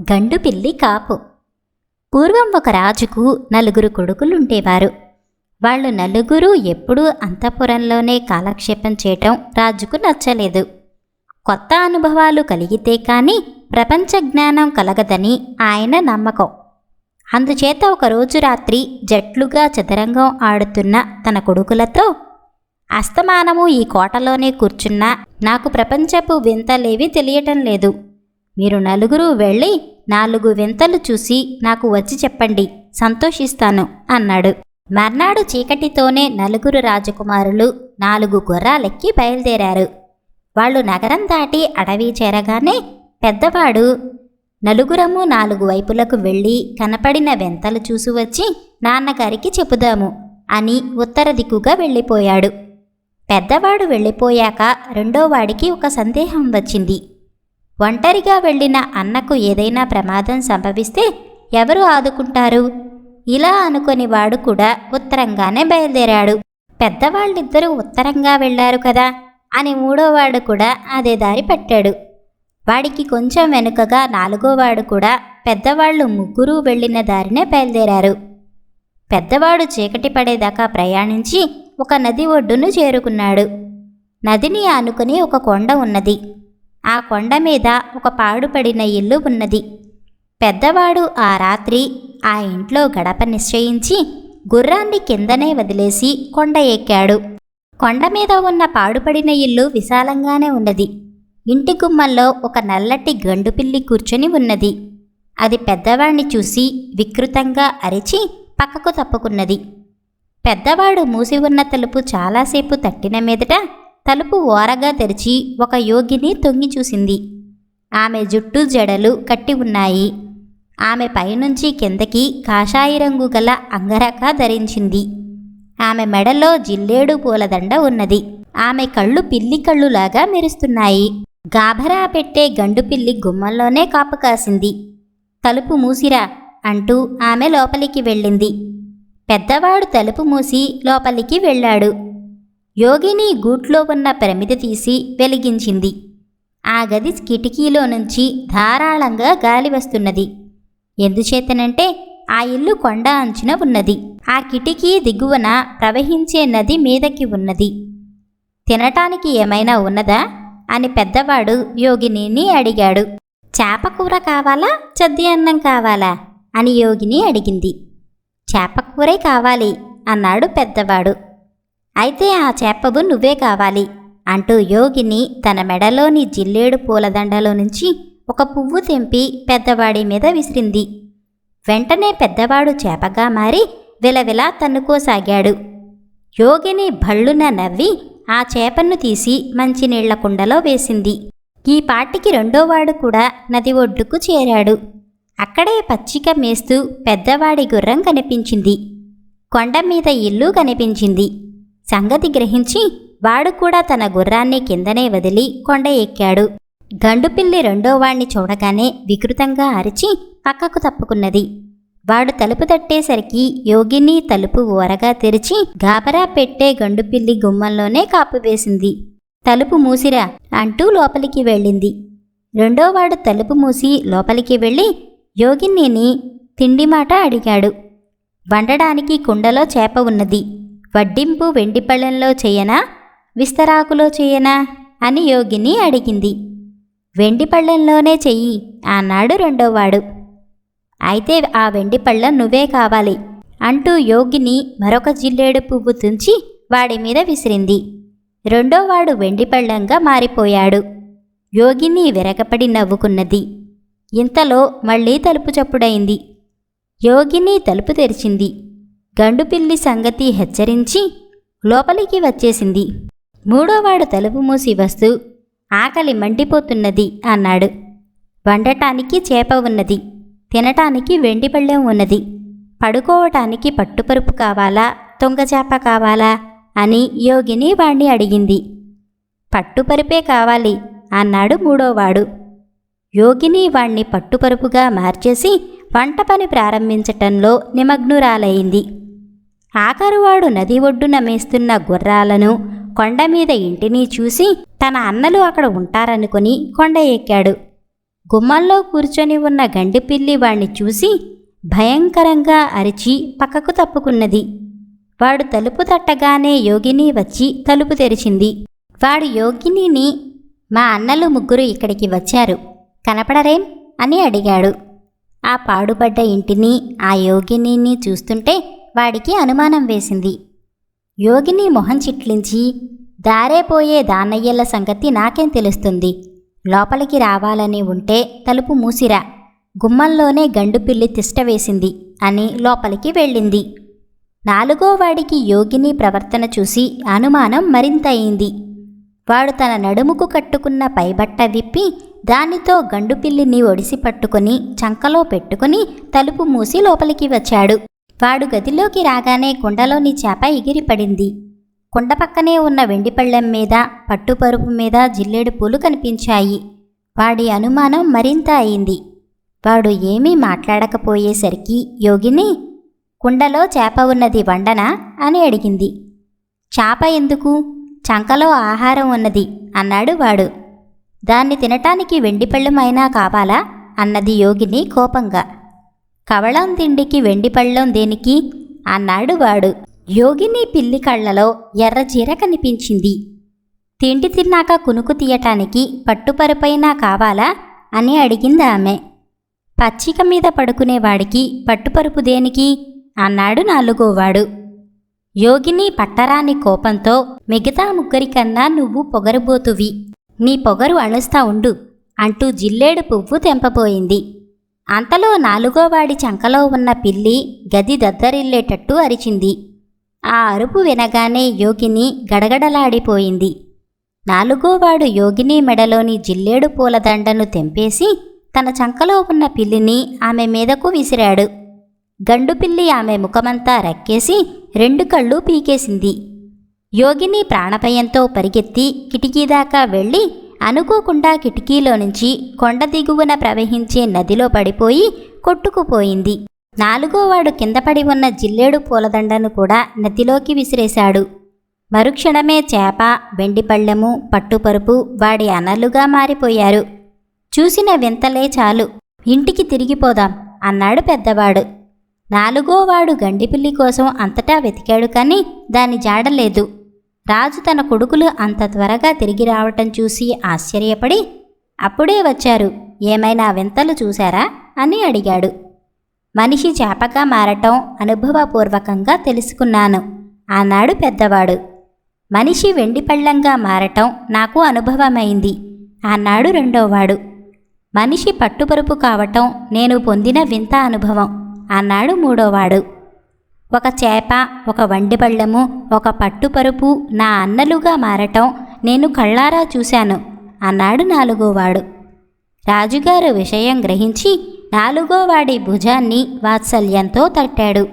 గండుపిల్లి కాపు. పూర్వం ఒక రాజుకు నలుగురు కొడుకులుండేవారు. వాళ్ళు నలుగురు ఎప్పుడూ అంతఃపురంలోనే కాలక్షేపం చేయటం రాజుకు నచ్చలేదు. కొత్త అనుభవాలు కలిగితే కానీ ప్రపంచ జ్ఞానం కలగదని ఆయన నమ్మకం. అందుచేత ఒకరోజు రాత్రి జట్లుగా చదరంగం ఆడుతున్న తన కొడుకులతో అస్తమానము ఈ కోటలోనే కూర్చున్నా నాకు ప్రపంచపు వింతలేవి తెలియటం లేదు. మీరు నలుగురు వెళ్ళి నాలుగు వింతలు చూసి నాకు వచ్చి చెప్పండి. సంతోషిస్తాను అన్నాడు. మర్నాడు చీకటితోనే నలుగురు రాజకుమారులు నాలుగు గుర్రాలెక్కి బయలుదేరారు. వాళ్ళు నగరం దాటి అడవి చేరగానే పెద్దవాడు నలుగురము నాలుగు వైపులకు వెళ్ళి కనపడిన వింతలు చూసి వచ్చి నాన్నగారికి చెబుదాము అని ఉత్తర దిక్కుగా వెళ్ళిపోయాడు. పెద్దవాడు వెళ్ళిపోయాక రెండోవాడికి ఒక సందేహం వచ్చింది. ఒంటరిగా వెళ్ళిన అన్నకు ఏదైనా ప్రమాదం సంభవిస్తే ఎవరు ఆదుకుంటారు? ఇలా అనుకొని వాడు కూడా ఉత్తరంగానే బయలుదేరాడు. పెద్దవాళ్ళిద్దరూ ఉత్తరంగా వెళ్ళారు కదా అని మూడోవాడు కూడా అదే దారి పట్టాడు. వాడికి కొంచెం వెనుకగా నాలుగోవాడు కూడా పెద్దవాళ్ళు ముగ్గురు వెళ్ళిన దారినే బయలుదేరారు. పెద్దవాడు చీకటి పడేదాకా ప్రయాణించి ఒక నది ఒడ్డును చేరుకున్నాడు. నదిని ఆనుకుని ఒక కొండ ఉన్నది. ఆ కొండ మీద ఒక పాడుపడిన ఇల్లు ఉన్నది. పెద్దవాడు ఆ రాత్రి ఆ ఇంట్లో గడప నిశ్చయించి గుర్రాన్ని కిందనే వదిలేసి కొండ ఎక్కాడు. కొండ మీద ఉన్న పాడుపడిన ఇల్లు విశాలంగానే ఉన్నది. ఇంటి గుమ్మంలో ఒక నల్లటి గండుపిల్లి కూర్చొని ఉన్నది. అది పెద్దవాణ్ణి చూసి వికృతంగా అరిచి పక్కకు తప్పుకున్నది. పెద్దవాడు మూసి ఉన్న తలుపు చాలాసేపు తట్టిన మీదట తలుపు ఓరగా తెరిచి ఒక యోగిని తొంగి చూసింది. ఆమె జుట్టు జడలు కట్టి ఉన్నాయి. ఆమె పైనుంచి కిందకి కాషాయి రంగు గల అంగరక ధరించింది. ఆమె మెడలో జిల్లేడు పూలదండ ఉన్నది. ఆమె కళ్ళు పిల్లి కళ్ళులాగా మెరుస్తున్నాయి. గాభరా పెట్టే గండు పిల్లి గుమ్మంలోనే కాపు కాసింది. తలుపు మూసిరా అంటూ ఆమె లోపలికి వెళ్ళింది. పెద్దవాడు తలుపు మూసి లోపలికి వెళ్ళాడు. యోగిని గూట్లో ఉన్న ప్రమిద తీసి వెలిగించింది. ఆ గది కిటికీలో నుంచి ధారాళంగా గాలి వస్తున్నది. ఎందుచేతనంటే ఆ ఇల్లు కొండ అంచున ఉన్నది. ఆ కిటికీ దిగువన ప్రవహించే నది మీదకి ఉన్నది. తినటానికి ఏమైనా ఉన్నదా? అని పెద్దవాడు యోగినిని అడిగాడు. చేపకూర కావాలా? చద్ది అన్నం కావాలా? అని యోగిని అడిగింది. చేపకూరే కావాలి అన్నాడు పెద్దవాడు. అయితే ఆ చేపవు నువ్వే కావాలి అంటూ యోగిని తన మెడలోని జిల్లేడు పూలదండలో నుంచి ఒక పువ్వు తెంపి పెద్దవాడి మీద విసిరింది. వెంటనే పెద్దవాడు చేపగా మారి విలవిలా తన్నుకోసాగాడు. యోగిని భళ్ళున నవ్వి ఆ చేపను తీసి మంచినీళ్ళ కుండలో వేసింది. ఈ పాటికి రెండోవాడు కూడా నది ఒడ్డుకు చేరాడు. అక్కడే పచ్చిక మేస్తూ పెద్దవాడి గుర్రం కనిపించింది. కొండ మీద ఇల్లు కనిపించింది. సంగతి గ్రహించి వాడు కూడా తన గుర్రాన్ని కిందనే వదిలి కొండ ఎక్కాడు. గండుపిల్లి రెండోవాణ్ణి చూడగానే వికృతంగా అరిచి పక్కకు తప్పుకున్నది. వాడు తలుపు తట్టేసరికి యోగిని తలుపు ఓరగా తెరిచి గాబరా పెట్టే గండుపిల్లి గుమ్మంలోనే కాపు వేసింది. తలుపు మూసిరా అంటూ లోపలికి వెళ్ళింది. రెండోవాడు తలుపు మూసి లోపలికి వెళ్ళి యోగినిని తిండి మాట అడిగాడు. వండడానికి కుండలో చేప ఉన్నది. వడ్డింపు వెండిపళ్ళెంలో చేయనా? విస్తరాకులో చేయనా? అని యోగిని అడిగింది. వెండిపళ్ళెంలోనే చెయ్యి అన్నాడు రెండోవాడు. అయితే ఆ వెండిపళ్ళెం నువ్వే కావాలి అంటూ యోగిని మరొక జిల్లేడు పువ్వు తుంచి వాడి మీద విసిరింది. రెండోవాడు వెండిపళ్ళంగా మారిపోయాడు. యోగిని విరగపడి నవ్వుకున్నది. ఇంతలో మళ్ళీ తలుపు చప్పుడైంది. యోగిని తలుపు తెరిచింది. గండుపిల్లి సంగతి హెచ్చరించి లోపలికి వచ్చేసింది. మూడోవాడు తలుపు మూసి వస్తూ ఆకలి మండిపోతున్నది అన్నాడు. వండటానికి చేప ఉన్నది తినటానికి వెండిపళ్ళెం ఉన్నది పడుకోవటానికి పట్టుపరుపు కావాలా తుంగచేప కావాలా అని యోగిని వాణ్ణి అడిగింది. పట్టుపరుపే కావాలి అన్నాడు మూడోవాడు. యోగిని వాణ్ణి పట్టుపరుపుగా మార్చేసి వంట పని ప్రారంభించటంలో నిమగ్నురాలైంది. ఆఖరువాడు నది ఒడ్డున మేస్తున్న గుర్రాలను కొండ మీద ఇంటిని చూసి తన అన్నలు అక్కడ ఉంటారనుకుని కొండ ఎక్కాడు. గుమ్మంలో కూర్చొని ఉన్న గండిపిల్లి వాణ్ణి చూసి భయంకరంగా అరిచి పక్కకు తప్పుకున్నది. వాడు తలుపు తట్టగానే యోగిని వచ్చి తలుపు తెరిచింది. వాడు యోగినిని మా అన్నలు ముగ్గురు ఇక్కడికి వచ్చారు. కనపడరేం? అని అడిగాడు. ఆ పాడుపడ్డ ఇంటిని ఆ యోగినిని చూస్తుంటే వాడికి అనుమానం వేసింది. యోగిని మొహం చిట్లించి దారేపోయే దానయ్యల సంగతి నాకేం తెలుస్తుంది? లోపలికి రావాలని ఉంటే తలుపు మూసిరా. గుమ్మంలోనే గండుపిల్లి తిష్టవేసింది అని లోపలికి వెళ్ళింది. నాలుగో వాడికి యోగిని ప్రవర్తన చూసి అనుమానం మరింత అయింది. వాడు తన నడుముకు కట్టుకున్న పైబట్ట విప్పి దానితో గండుపిల్లిని ఒడిసి పట్టుకుని చంకలో పెట్టుకుని తలుపు మూసి లోపలికి వచ్చాడు. వాడు గదిలోకి రాగానే కుండలోని చేప ఎగిరిపడింది. కుండ పక్కనే ఉన్న వెండిపళ్ళెం మీద పట్టుపరుపు మీద జిల్లేడు పూలు కనిపించాయి. వాడి అనుమానం మరింత అయింది. వాడు ఏమీ మాట్లాడకపోయేసరికి యోగిని కుండలో చేప ఉన్నది వండనా? అని అడిగింది. చేప ఎందుకు? చంకలో ఆహారం ఉన్నది అన్నాడు వాడు. దాన్ని తినటానికి వెండిపళ్ళమైనా కావాలా? అన్నది యోగిని కోపంగా. కవళం తిండికి వెండిపళ్ళం దేనికి? అన్నాడు వాడు. యోగిని పిల్లి కళ్ళలో ఎర్రజీర కనిపించింది. తిండి తిన్నాక కునుకు తీయటానికి పట్టుపరుపైనా కావాలా? అని అడిగింది ఆమె. పచ్చిక మీద పడుకునేవాడికి పట్టుపరుపు దేనికి? అన్నాడు నాలుగోవాడు. యోగిని పట్టరాని కోపంతో మిగతా ముగ్గురికన్నా నువ్వు పొగరుబోతువి. నీ పొగరు అణుస్తా ఉండు అంటూ జిల్లేడు పువ్వు తెంపబోయింది. అంతలో నాలుగోవాడి చంకలో ఉన్న పిల్లి గది దద్దరిల్లేటట్టు అరిచింది. ఆ అరుపు వినగానే యోగిని గడగడలాడిపోయింది. నాలుగోవాడు యోగిని మెడలోని జిల్లేడు పూలదండను తెంపేసి తన చంకలో ఉన్న పిల్లిని ఆమె మీదకు విసిరాడు. గండుపిల్లి ఆమె ముఖమంతా రక్కేసి రెండు కళ్ళు పీకేసింది. యోగిని ప్రాణభయంతో పరిగెత్తి కిటికీ దాకా వెళ్ళి అనుకోకుండా కిటికీలో నుంచి కొండ దిగువన ప్రవహించే నదిలో పడిపోయి కొట్టుకుపోయింది. నాలుగోవాడు కింద పడి ఉన్న జిల్లేడు పూలదండను కూడా నదిలోకి విసిరేశాడు. మరుక్షణమే చేప వెండిపళ్ళెము పట్టుపరుపు వాడి అనలుగా మారిపోయారు. చూసిన వింతలే చాలు. ఇంటికి తిరిగిపోదాం అన్నాడు పెద్దవాడు. నాలుగోవాడు గండిపిల్లి కోసం అంతటా వెతికాడు కానీ దాని జాడలేదు. రాజు తన కొడుకులు అంత త్వరగా తిరిగి రావటం చూసి ఆశ్చర్యపడి అప్పుడే వచ్చారు. ఏమైనా వింతలు చూశారా? అని అడిగాడు. మనిషి చేపగా మారటం అనుభవపూర్వకంగా తెలుసుకున్నాను. అన్నాడు పెద్దవాడు. మనిషి వెండిపళ్ళంగా మారటం నాకు అనుభవమైంది. అన్నాడు రెండోవాడు. మనిషి పట్టుపరుపు కావటం నేను పొందిన వింత అనుభవం. అన్నాడు మూడోవాడు. ఒక చేప ఒక వండిపళ్ళము ఒక పట్టుపరుపు నా అన్నలుగా మారటం నేను కళ్ళారా చూశాను అన్నాడు నాలుగోవాడు. రాజుగారు విషయం గ్రహించి నాలుగోవాడి భుజాన్ని వాత్సల్యంతో తట్టాడు.